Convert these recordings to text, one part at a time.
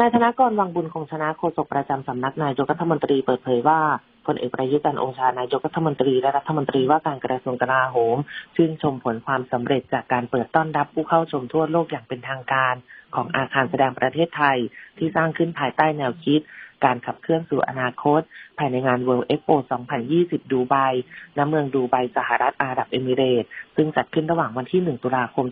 นายธนกรวังบุญคงชนะโฆษกประจำสำนักนายกรัฐมนตรีเปิดเผยว่าพลเอกประยุทธ์จันโอชานายกรัฐมนตรีและรัฐมนตรีว่าการกระทรวงกลาโหม ชื่นชมผลความสำเร็จจากการเปิดต้อนรับผู้เข้าชมทั่วโลกอย่างเป็นทางการ ของอาคารแสดงประเทศไทย ที่สร้างขึ้นภายใต้แนวคิด การขับเคลื่อนสู่อนาคต ภายในงาน World Expo 2020 ดูไบณเมืองดูไบสหรัฐอาหรับเอมิเรตส์ซึ่งจัดขึ้นระหว่างวันที่ 1 ตุลาคม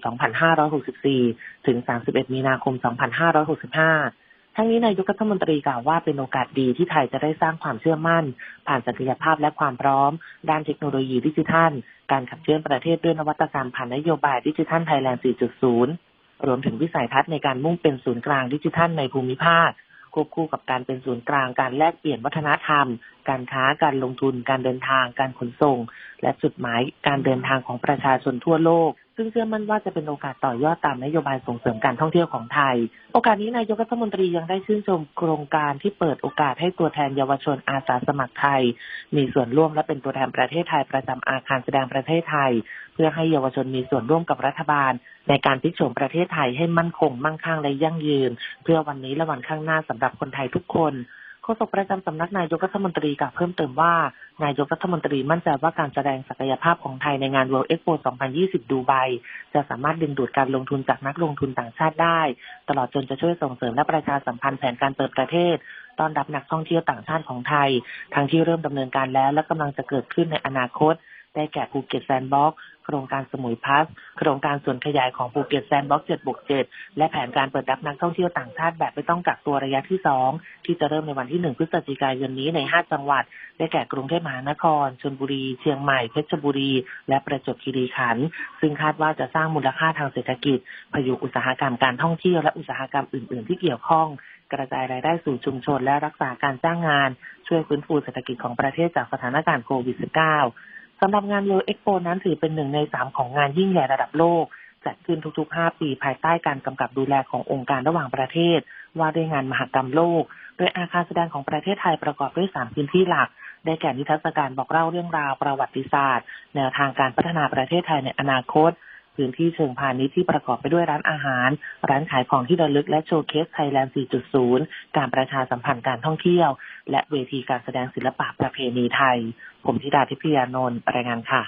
2564 ถึง 31 มีนาคม 2565 ทั้งนี้นายกรัฐมนตรีกล่าวว่าเป็นโอกาสดีที่ไทยจะได้สร้างความเชื่อมั่น ผ่านศักยภาพและความพร้อม ด้านเทคโนโลยีดิจิทัล การขับเคลื่อนประเทศด้วยนวัตกรรมผ่านนโยบายดิจิทัลไทยแลนด์ 4.0 รวมถึงวิสัยทัศน์ในการมุ่งเป็นศูนย์กลางดิจิทัลในภูมิภาคควบคู่กับการเป็นศูนย์กลางการแลกเปลี่ยนวัฒนธรรม การค้า การลงทุน การเดินทาง การขนส่ง และจุดหมายการเดินทางของประชาชนทั่วโลก ซึ่งเชื่อมั่นว่าจะเป็นโอกาสต่อยอดตามนโยบายส่งเสริมการท่องเที่ยวของไทย โอกาสนี้นายกรัฐมนตรียังได้ชื่นชมโครงการที่เปิดโอกาสให้ตัวแทนเยาวชนอาสาสมัครไทย มีส่วนร่วมและเป็นตัวแทนประเทศไทยประจำอาคารแสดงประเทศไทย เพื่อให้เยาวชนมีส่วนร่วมกับรัฐบาล ในการพลิกโฉมประเทศไทยให้มั่นคง มั่งคั่งและยั่งยืน เพื่อวันนี้และวันข้างหน้าสำหรับคนไทยทุกคน โฆษกประจำสำนักนายกรัฐมนตรีกล่าวเพิ่มเติมว่า นายกรัฐมนตรีมั่นใจว่าการแสดงศักยภาพของไทยในงาน World Expo 2020 ดูไบจะสามารถดึงดูดการลงทุนจากนักลงทุนต่างชาติได้ ตลอดจนจะช่วยส่งเสริมและประชาสัมพันธ์แผนการเปิดประเทศต้อนรับนักท่องเที่ยวต่างชาติของไทย ทั้งที่เริ่มดำเนินการแล้วและกำลังจะเกิดขึ้นในอนาคต ได้แก่ภูเก็ตแซนด์บ็อกซ์โครงการสมุยพัสโครงการส่วนขยายของภูเก็ตแซนด์บ็อกซ์เจ็ดบวกเจ็ดและแผนการเปิดรับนักท่องเที่ยวต่างชาติแบบไม่ต้องกักตัวระยะที่สองที่จะเริ่มในวันที่หนึ่งพฤศจิกายนนี้ในห้าจังหวัด ได้แก่กรุงเทพมหานครชลบุรี เชียงใหม่เพชรบุรี และประจวบคีรีขันธ์ซึ่งคาดว่าจะสร้างมูลค่าทางเศรษฐกิจ พยุงอุตสาหกรรมการท่องเที่ยวและอุตสาหกรรมอื่น ๆ ที่เกี่ยวข้องกระจายรายได้สู่ชุมชนและรักษาการจ้างงาน ช่วยฟื้นฟูเศรษฐกิจของประเทศจากสถานการณ์โควิด -19 สำหรับงาน World Expo นั้นถือเป็นหนึ่งในสามของงานยิ่งใหญ่ระดับโลก จัดขึ้นทุกๆ 5 ปีภายใต้การกำกับดูแลขององค์การระหว่างประเทศ ว่าด้วยงานมหกรรมโลก โดยอาคารแสดงของประเทศไทยประกอบด้วย 3 พื้นที่หลัก ได้แก่นิทรรศการบอกเล่าเรื่องราวประวัติศาสตร์ แนวทางการพัฒนาประเทศไทยในอนาคต พื้นที่เชิงพาณิชย์ที่ประกอบไปด้วยร้านอาหาร ร้านขายของที่ระลึกและโชว์เคสไทยแลนด์ 4.0 การประชาสัมพันธ์การท่องเที่ยว และเวทีการแสดงศิลปะประเพณีไทย ผมธิดาทิพยานนท์รายงานค่ะ